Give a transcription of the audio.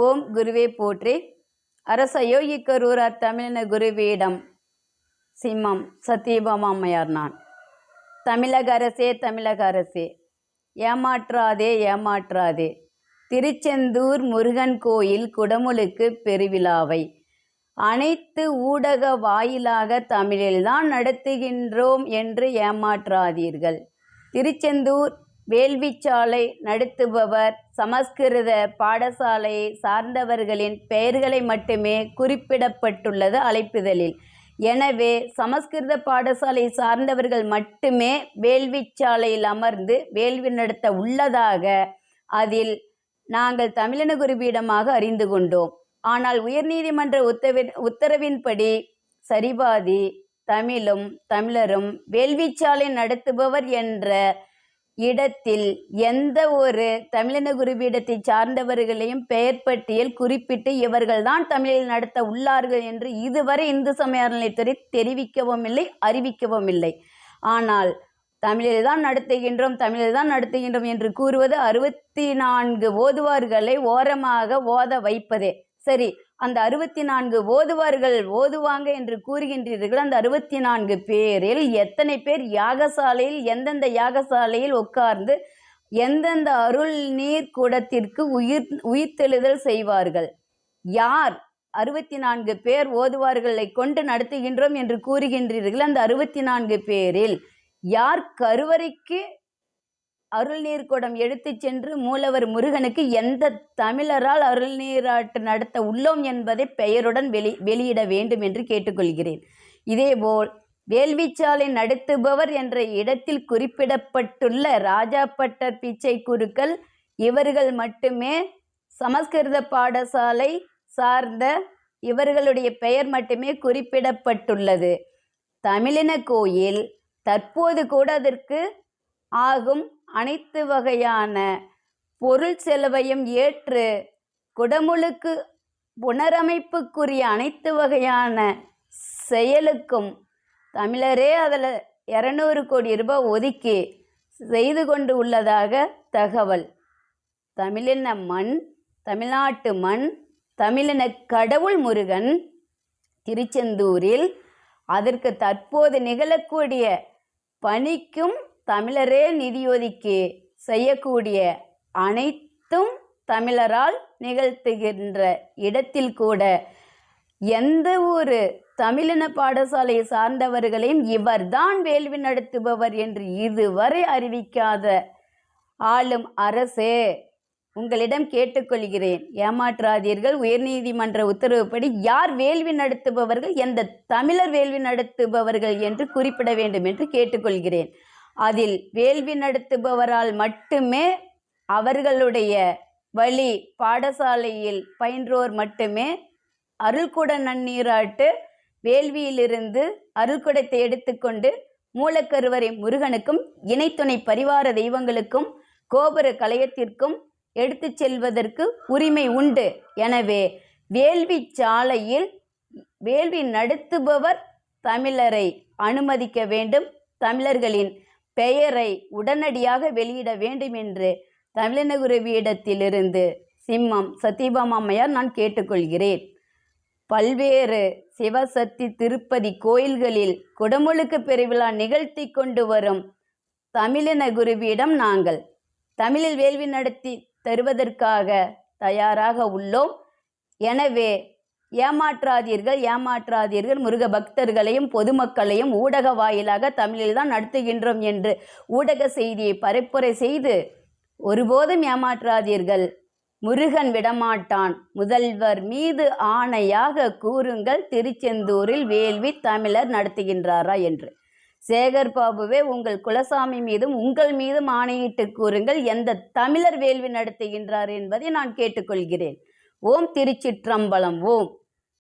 ஓம் குருவே போற்றி. அரசயோகிக்கரூரார் தமிழின குருவேடம். சிம்மம் சத்தியபாமா அம்மையார் நான். தமிழக அரசே தமிழக அரசே. ஏமாற்றாதே ஏமாற்றாதே. திருச்செந்தூர் முருகன் கோயில் குடமுழுக்கு பெருவிழாவை. அனைத்து ஊடக வாயிலாக தமிழில்தான் நடத்துகின்றோம் என்று ஏமாற்றாதீர்கள். திருச்செந்தூர் வேள்விச்சாலை நடத்துபவர் சமஸ்கிருத பாடசாலையை சார்ந்தவர்களின் பெயர்களை மட்டுமே குறிப்பிடப்பட்டுள்ளது அழைப்பிதழில். எனவே சமஸ்கிருத பாடசாலை சார்ந்தவர்கள் மட்டுமே வேள்விச்சாலையில் அமர்ந்து வேள்வி நடத்த உள்ளதாக அதில் நாங்கள் தமிழின குருபீடமாக அறிந்து கொண்டோம். ஆனால் உயர்நீதிமன்ற உத்தரவின் உத்தரவின்படி சரிபாதி தமிழும் தமிழரும் வேள்விச்சாலை நடத்துபவர் என்ற இடத்தில் எந்த ஒரு தமிழின குருபீடத்தை சார்ந்தவர்களையும் பெயர் பட்டியல் குறிப்பிட்டு இவர்கள்தான் தமிழில் நடத்த உள்ளார்கள் என்று இதுவரை இந்து சமய அறநிலைத்துறை தெரிவிக்கவும் இல்லை அறிவிக்கவும் இல்லை. ஆனால் தமிழில் தான் நடத்துகின்றோம் தமிழில் தான் நடத்துகின்றோம் என்று கூறுவது அறுபத்தி நான்கு ஓதுவார்களை ஓரமாக ஓத வைப்பதே. சரி அந்த அறுபத்தி நான்கு ஓதுவார்கள் ஓதுவாங்க என்று கூறுகின்றீர்கள் அந்த அறுபத்தி நான்கு பேரில் எத்தனை பேர் யாகசாலையில் எந்தெந்த யாகசாலையில் உட்கார்ந்து எந்தெந்த அருள் நீர் கூடத்திற்கு உயிர் உயிர்த்தெழுதல் செய்வார்கள்? யார் அறுபத்தி நான்கு பேர் ஓதுவார்களை கொண்டு நடத்துகின்றோம் என்று கூறுகின்றீர்கள் அந்த அறுபத்தி நான்கு பேரில் யார் கருவறைக்கு அருள்நீர் குடம் எடுத்துச் சென்று மூலவர் முருகனுக்கு எந்த தமிழரால் அருள்நீராட்டு நடத்த உள்ளோம் என்பதை பெயருடன் வெளி வெளியிட வேண்டும் என்று கேட்டுக்கொள்கிறேன். இதேபோல் வேள்விச்சாலை நடத்துபவர் என்ற இடத்தில் குறிப்பிடப்பட்டுள்ள ராஜாப்பட்டர் பிச்சை குருக்கள் இவர்கள் மட்டுமே சமஸ்கிருத பாடசாலை சார்ந்த இவர்களுடைய பெயர் மட்டுமே குறிப்பிடப்பட்டுள்ளது. தமிழின கோயில் தற்போது கூட அதற்கு ஆகும் அனைத்து வகையான பொருள் செலவையும் ஏற்று குடமுழுக்கு புனரமைப்புக்குரிய அனைத்து வகையான செயலுக்கும் தமிழரே அதில் இரநூறு கோடி ரூபாய் ஒதுக்கி செய்து கொண்டு உள்ளதாக தகவல். தமிழின மண் தமிழ்நாட்டு மண் தமிழின கடவுள் முருகன் திருச்செந்தூரில் அதற்கு தற்போது நிகழக்கூடிய பணிக்கும் தமிழரே நிதியொதுக்கி செய்யக்கூடிய அனைத்தும் தமிழரால் நிகழ்த்துகின்ற இடத்தில் கூட எந்த ஒரு தமிழின பாடசாலையை சார்ந்தவர்களையும் இவர்தான் வேள்வி நடத்துபவர் என்று இதுவரை அறிவிக்காத ஆளும் அரசே உங்களிடம் கேட்டுக்கொள்கிறேன். ஏமாற்றாதீர்கள். உயர்நீதிமன்ற உத்தரவுப்படி யார் வேள்வி நடத்துபவர்கள் எந்த தமிழர் வேள்வி நடத்துபவர்கள் என்று குறிப்பிட வேண்டும் என்று கேட்டுக்கொள்கிறேன். அதில் வேள்வி நடத்துபவரால் மட்டுமே அவர்களுடைய வழி பாடசாலையில் பயின்றோர் மட்டுமே அருள்குட நன்னீராட்டு வேள்வியிலிருந்து அருள்குடத்தை எடுத்துக்கொண்டு மூலக்கருவறை முருகனுக்கும் இணைத்துணை பரிவார தெய்வங்களுக்கும் கோபுர கலையத்திற்கும் எடுத்துச் செல்வதற்கு உரிமை உண்டு. எனவே வேள்வி சாலையில் வேள்வி நடத்துபவர் தமிழரை அனுமதிக்க வேண்டும். தமிழர்களின் பெயரை உடனடியாக வெளியிட வேண்டும் என்று தமிழினகுருவியிடத்திலிருந்து சிம்மம் சத்யபாமா நான் கேட்டுக்கொள்கிறேன். பல்வேறு சிவசக்தி திருப்பதி கோயில்களில் குடமுழுக்கு பெருவிழா நிகழ்த்தி கொண்டு வரும் தமிழின குருவியிடம் நாங்கள் தமிழில் வேள்வி நடத்தி தருவதற்காக தயாராக உள்ளோம். எனவே ஏமாற்றாதீர்கள் ஏமாற்றாதீர்கள். முருக பக்தர்களையும் பொதுமக்களையும் ஊடக வாயிலாக தமிழில் தான் நடத்துகின்றோம் என்று ஊடக செய்தியை பரப்புரை செய்து ஒருபோதும் ஏமாற்றாதீர்கள். முருகன் விடமாட்டான். முதல்வர் மீது ஆணையாக கூறுங்கள் திருச்செந்தூரில் வேள்வி தமிழர் நடத்துகின்றாரா என்று. சேகர் பாபுவே உங்கள் குலசாமி மீதும் உங்கள் மீதும் ஆணையிட்டு கூறுங்கள் எந்த தமிழர் வேள்வி நடத்துகின்றார் என்பதை நான் கேட்டுக்கொள்கிறேன். ஓம் திருச்சிற்றம்பலம் ஓம்.